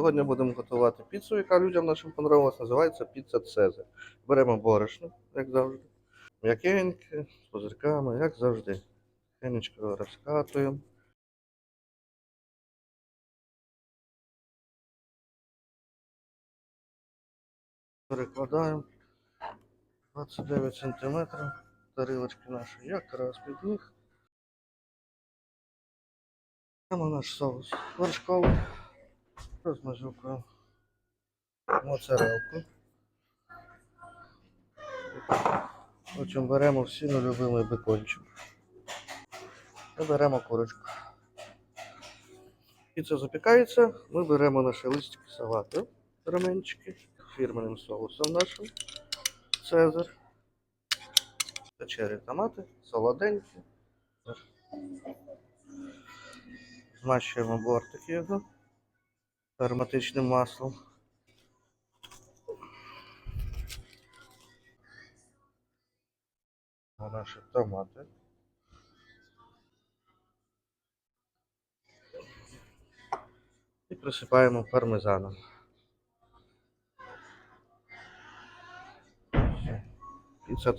Сьогодні будемо готувати піцу, яка людям нашим понравилась. Називається піца Цезар. Беремо борошно, як завжди. М'якеньке, з пузирками, як завжди. Хенечко розкатуємо. Перекладаємо 29 см. Тарілочки наші якраз під них. Прямо наш соус вершковий. Розмазюкуємо моцарелку. Потім беремо всі любимий бекончик. І беремо курочку. Піца запікається, ми беремо наші листики салату, раменчики, фірменним соусом нашим. Цезар. Черрі томати, солоденькі. Змащуємо бортики його ароматичним маслом. Наші томати. І присипаємо пармезаном. Все. Це